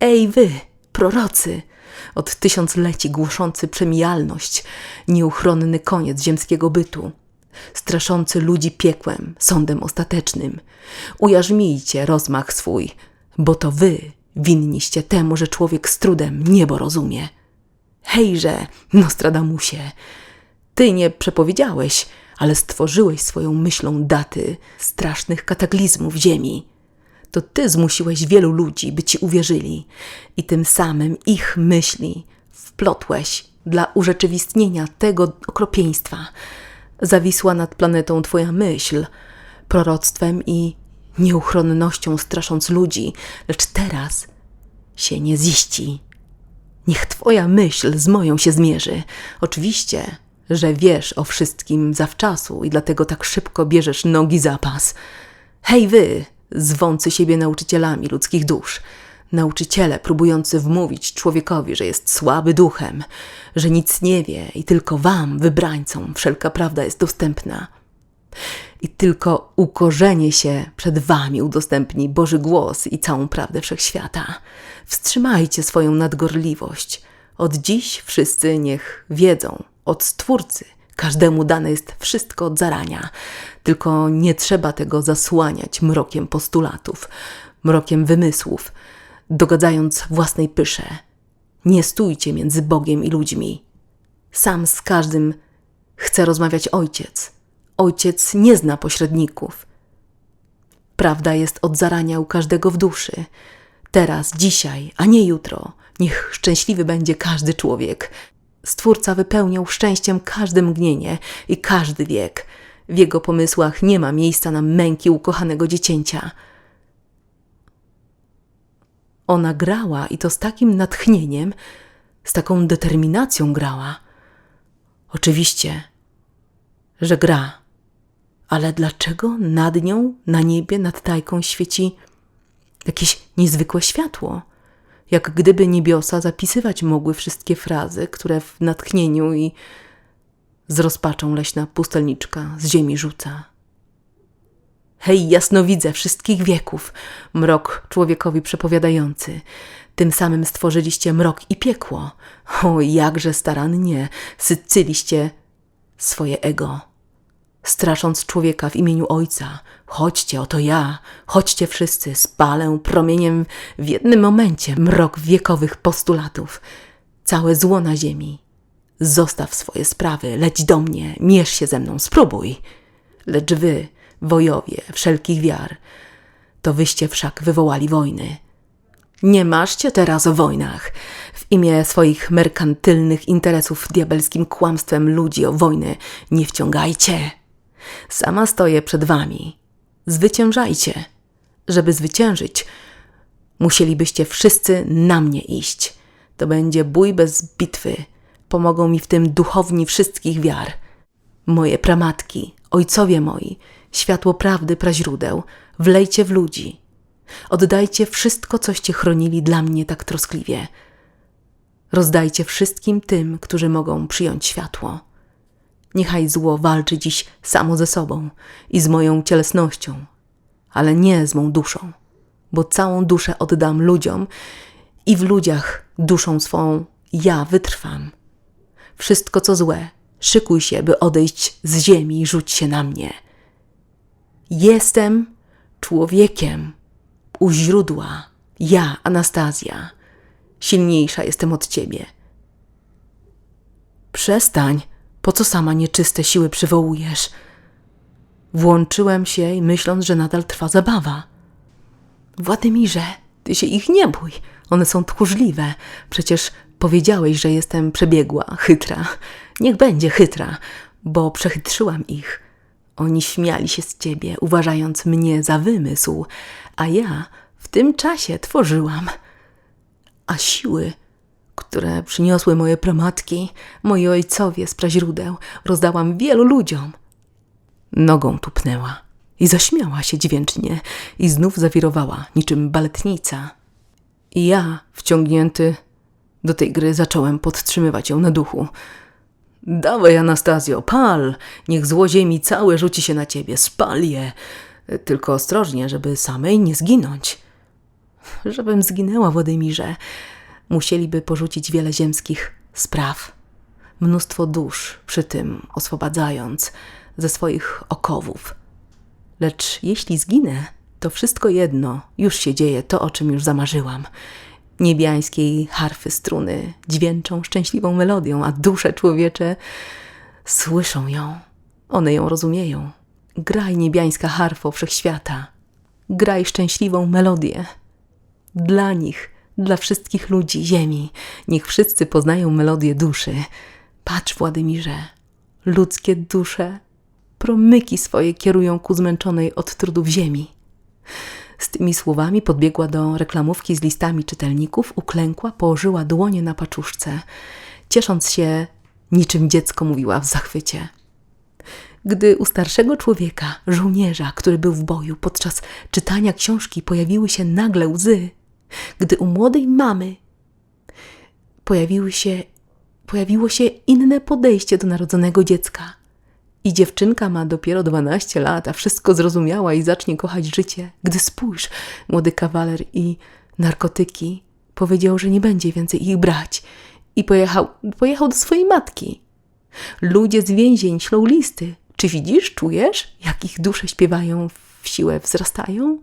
Ej wy, prorocy, od tysiącleci głoszący przemijalność, nieuchronny koniec ziemskiego bytu, straszący ludzi piekłem, sądem ostatecznym. Ujarzmijcie rozmach swój, bo to wy winniście temu, że człowiek z trudem niebo rozumie. Hejże, Nostradamusie, ty nie przepowiedziałeś, ale stworzyłeś swoją myślą daty strasznych kataklizmów ziemi. To ty zmusiłeś wielu ludzi, by ci uwierzyli, i tym samym ich myśli wplotłeś dla urzeczywistnienia tego okropieństwa. Zawisła nad planetą twoja myśl, proroctwem i nieuchronnością strasząc ludzi, lecz teraz się nie ziści. Niech twoja myśl z moją się zmierzy. Oczywiście, że wiesz o wszystkim zawczasu i dlatego tak szybko bierzesz nogi za pas. Hej wy, zwący siebie nauczycielami ludzkich dusz, nauczyciele próbujący wmówić człowiekowi, że jest słaby duchem, że nic nie wie i tylko wam, wybrańcom, wszelka prawda jest dostępna. I tylko ukorzenie się przed wami udostępni Boży głos i całą prawdę wszechświata. Wstrzymajcie swoją nadgorliwość. Od dziś wszyscy niech wiedzą, od Stwórcy każdemu dane jest wszystko od zarania, tylko nie trzeba tego zasłaniać mrokiem postulatów, mrokiem wymysłów, dogadzając własnej pysze. Nie stójcie między Bogiem i ludźmi. Sam z każdym chce rozmawiać ojciec. Ojciec nie zna pośredników. Prawda jest od zarania u każdego w duszy. Teraz, dzisiaj, a nie jutro. Niech szczęśliwy będzie każdy człowiek. Stwórca wypełniał szczęściem każde mgnienie i każdy wiek. W jego pomysłach nie ma miejsca na męki ukochanego dziecięcia. Ona grała i to z takim natchnieniem, z taką determinacją grała. Oczywiście, że gra. Ale dlaczego nad nią, na niebie, nad tajką świeci jakieś niezwykłe światło? Jak gdyby niebiosa zapisywać mogły wszystkie frazy, które w natchnieniu i z rozpaczą leśna pustelniczka z ziemi rzuca. Hej, jasnowidze wszystkich wieków, mrok człowiekowi przepowiadający. Tym samym stworzyliście mrok i piekło. O, jakże starannie sycyliście swoje ego. Strasząc człowieka w imieniu Ojca, chodźcie, oto ja, chodźcie wszyscy, spalę promieniem w jednym momencie mrok wiekowych postulatów, całe zło na ziemi. Zostaw swoje sprawy, leć do mnie, mierz się ze mną, spróbuj. Lecz wy, wojowie wszelkich wiar, to wyście wszak wywołali wojny. Nie maszcie teraz o wojnach. W imię swoich merkantylnych interesów diabelskim kłamstwem ludzi o wojny nie wciągajcie. Sama stoję przed wami. Zwyciężajcie. Żeby zwyciężyć, musielibyście wszyscy na mnie iść. To będzie bój bez bitwy. Pomogą mi w tym duchowni wszystkich wiar. Moje pramatki, ojcowie moi, światło prawdy praźródeł, wlejcie w ludzi. Oddajcie wszystko, coście chronili dla mnie tak troskliwie. Rozdajcie wszystkim tym, którzy mogą przyjąć światło. Niechaj zło walczy dziś samo ze sobą i z moją cielesnością, ale nie z mą duszą, bo całą duszę oddam ludziom i w ludziach duszą swą ja wytrwam. Wszystko co złe, szykuj się, by odejść z ziemi i rzuć się na mnie. Jestem człowiekiem u źródła, ja, Anastazja. Silniejsza jestem od ciebie. Przestań, po co sama nieczyste siły przywołujesz? Włączyłem się myśląc, że nadal trwa zabawa. Władymirze, ty się ich nie bój. One są tchórzliwe. Przecież powiedziałeś, że jestem przebiegła, chytra. Niech będzie chytra, bo przechytrzyłam ich. Oni śmiali się z ciebie, uważając mnie za wymysł, a ja w tym czasie tworzyłam. A siły, które przyniosły moje pramatki, moi ojcowie z praźródeł, rozdałam wielu ludziom. Nogą tupnęła i zaśmiała się dźwięcznie i znów zawirowała niczym baletnica. I ja, wciągnięty do tej gry, zacząłem podtrzymywać ją na duchu. Dawaj, Anastazjo, pal! Niech zło ziemi całe rzuci się na ciebie, spal je! Tylko ostrożnie, żeby samej nie zginąć. żebym zginęła, Władymirze. Musieliby porzucić wiele ziemskich spraw, mnóstwo dusz przy tym oswobadzając ze swoich okowów. Lecz jeśli zginę, to wszystko jedno, już się dzieje to, o czym już zamarzyłam. Niebiańskiej harfy struny dźwięczą szczęśliwą melodią, a dusze człowiecze słyszą ją. One ją rozumieją. Graj niebiańska harfo wszechświata. Graj szczęśliwą melodię. Dla nich, dla wszystkich ludzi ziemi, niech wszyscy poznają melodię duszy. Patrz, Władymirze, ludzkie dusze promyki swoje kierują ku zmęczonej od trudów ziemi. Z tymi słowami podbiegła do reklamówki z listami czytelników, uklękła, położyła dłonie na paczuszce, ciesząc się, niczym dziecko mówiła w zachwycie. Gdy u starszego człowieka, żołnierza, który był w boju, podczas czytania książki pojawiły się nagle łzy, gdy u młodej mamy pojawiły się, pojawiło się inne podejście do narodzonego dziecka, i dziewczynka ma dopiero 12 lat, a wszystko zrozumiała i zacznie kochać życie. Gdy spójrz, młody kawaler i narkotyki powiedział, że nie będzie więcej ich brać i pojechał, pojechał do swojej matki. Ludzie z więzień ślą listy. Czy widzisz, czujesz, jak ich dusze śpiewają, w siłę wzrastają?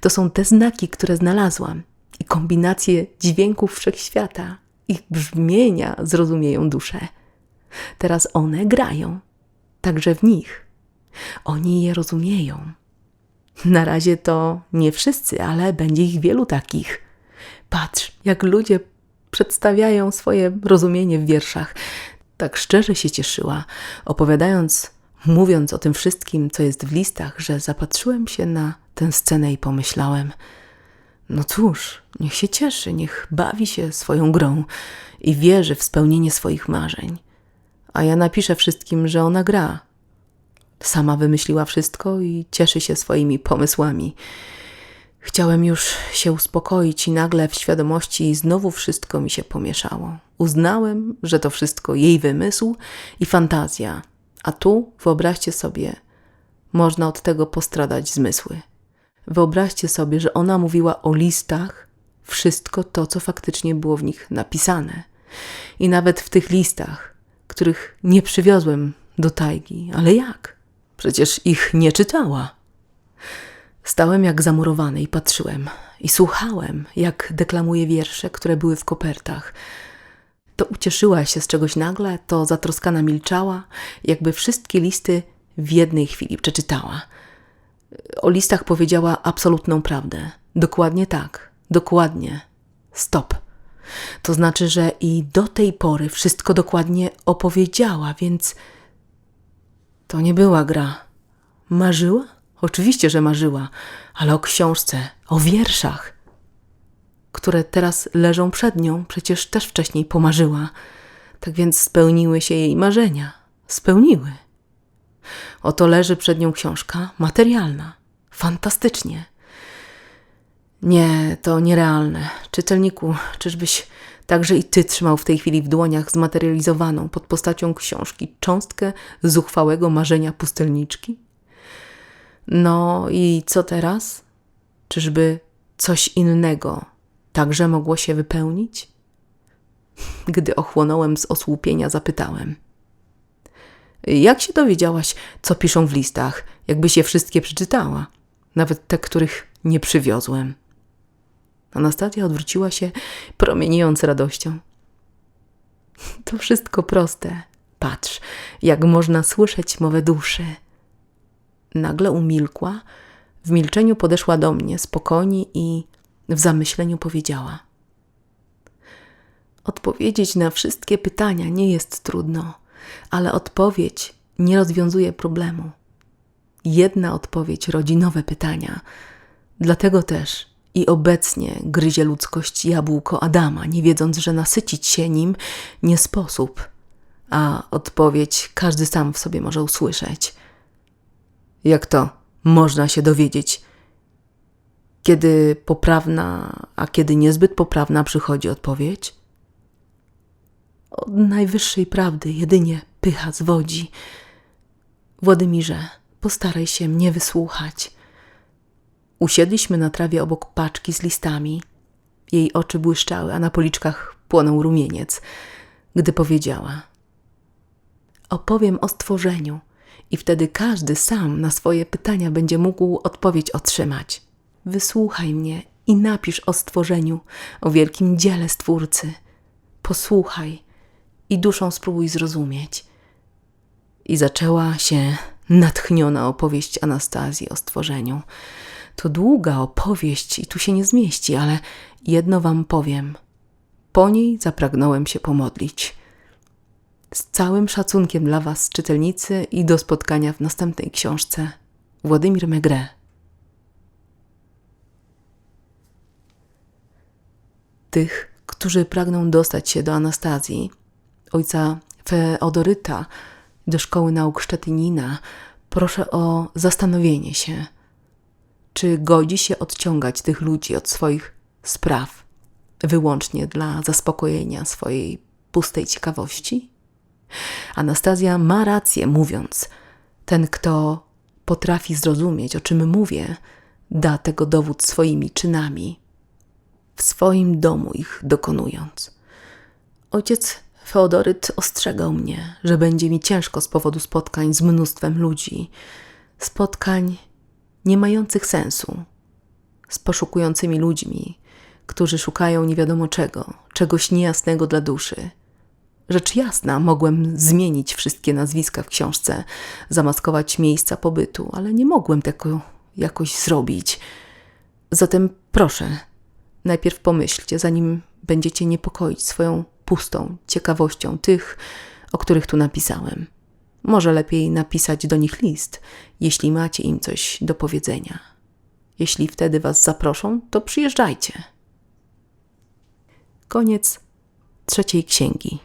To są te znaki, które znalazłam i kombinacje dźwięków wszechświata, ich brzmienia zrozumieją duszę. Teraz one grają, także w nich. Oni je rozumieją. Na razie to nie wszyscy, ale będzie ich wielu takich. Patrz, jak ludzie przedstawiają swoje rozumienie w wierszach. Tak szczerze się cieszyła, opowiadając, mówiąc o tym wszystkim, co jest w listach, że zapatrzyłem się na tę scenę i pomyślałem: No cóż, niech się cieszy, niech bawi się swoją grą i wierzy w spełnienie swoich marzeń a ja napiszę wszystkim, że ona gra. Sama wymyśliła wszystko i cieszy się swoimi pomysłami. Chciałem już się uspokoić i nagle w świadomości znowu wszystko mi się pomieszało. Uznałem, że to wszystko jej wymysł i fantazja, a tu, wyobraźcie sobie, można od tego postradać zmysły. Wyobraźcie sobie, że ona mówiła o listach wszystko to, co faktycznie było w nich napisane. I nawet w tych listach których nie przywiozłem do tajgi. Ale jak? Przecież ich nie czytała. Stałem jak zamurowany i patrzyłem i słuchałem, jak deklamuje wiersze, które były w kopertach. To ucieszyła się z czegoś nagle, to zatroskana milczała, jakby wszystkie listy w jednej chwili przeczytała. O listach powiedziała absolutną prawdę. Dokładnie tak, dokładnie. Stop. To znaczy, że i do tej pory wszystko dokładnie opowiedziała, więc to nie była gra. Marzyła? Oczywiście, że marzyła, ale o książce, o wierszach, które teraz leżą przed nią, przecież też wcześniej pomarzyła. Tak więc spełniły się jej marzenia. Spełniły. Oto leży przed nią książka materialna. Fantastycznie. Nie, to nierealne. Czytelniku, czyżbyś także i ty trzymał w tej chwili w dłoniach zmaterializowaną pod postacią książki cząstkę zuchwałego marzenia pustelniczki? No i co teraz? Czyżby coś innego także mogło się wypełnić? Gdy ochłonąłem z osłupienia, zapytałem. Jak się dowiedziałaś, co piszą w listach, jakbyś je wszystkie przeczytała? Nawet te, których nie przywiozłem. Anastazja odwróciła się, promieniejąc radością. To wszystko proste. Patrz, jak można słyszeć mowę duszy. Nagle umilkła, w milczeniu podeszła do mnie spokojnie i w zamyśleniu powiedziała: Odpowiedzieć na wszystkie pytania nie jest trudno, ale odpowiedź nie rozwiązuje problemu. Jedna odpowiedź rodzi nowe pytania. Dlatego też i obecnie gryzie ludzkość jabłko Adama, nie wiedząc, że nasycić się nim nie sposób, a odpowiedź każdy sam w sobie może usłyszeć. Jak to można się dowiedzieć, kiedy poprawna, a kiedy niezbyt poprawna przychodzi odpowiedź? Od najwyższej prawdy jedynie pycha zwodzi. Władymirze, postaraj się mnie wysłuchać. Usiedliśmy na trawie obok paczki z listami. Jej oczy błyszczały, a na policzkach płonął rumieniec, gdy powiedziała: Opowiem o stworzeniu, i wtedy każdy sam na swoje pytania będzie mógł odpowiedź otrzymać. Wysłuchaj mnie i napisz o stworzeniu, o wielkim dziele Stwórcy. Posłuchaj i duszą spróbuj zrozumieć. I zaczęła się natchniona opowieść Anastazji o stworzeniu. To długa opowieść i tu się nie zmieści, ale jedno wam powiem. Po niej zapragnąłem się pomodlić. Z całym szacunkiem dla was, czytelnicy, i do spotkania w następnej książce. Władimir Megre. Tych, którzy pragną dostać się do Anastazji, ojca Feodoryta, do szkoły nauk Szczetynina, proszę o zastanowienie się, czy godzi się odciągać tych ludzi od swoich spraw wyłącznie dla zaspokojenia swojej pustej ciekawości? Anastazja ma rację, mówiąc: Ten, kto potrafi zrozumieć, o czym mówię, da tego dowód swoimi czynami, w swoim domu ich dokonując. Ojciec Feodoryt ostrzegał mnie, że będzie mi ciężko z powodu spotkań z mnóstwem ludzi, spotkań nie mających sensu, z poszukującymi ludźmi, którzy szukają nie wiadomo czego, czegoś niejasnego dla duszy. Rzecz jasna, mogłem zmienić wszystkie nazwiska w książce, zamaskować miejsca pobytu, ale nie mogłem tego jakoś zrobić. Zatem proszę, najpierw pomyślcie, zanim będziecie niepokoić swoją pustą ciekawością tych, o których tu napisałem. Może lepiej napisać do nich list, jeśli macie im coś do powiedzenia. Jeśli wtedy was zaproszą, to przyjeżdżajcie. Koniec trzeciej księgi.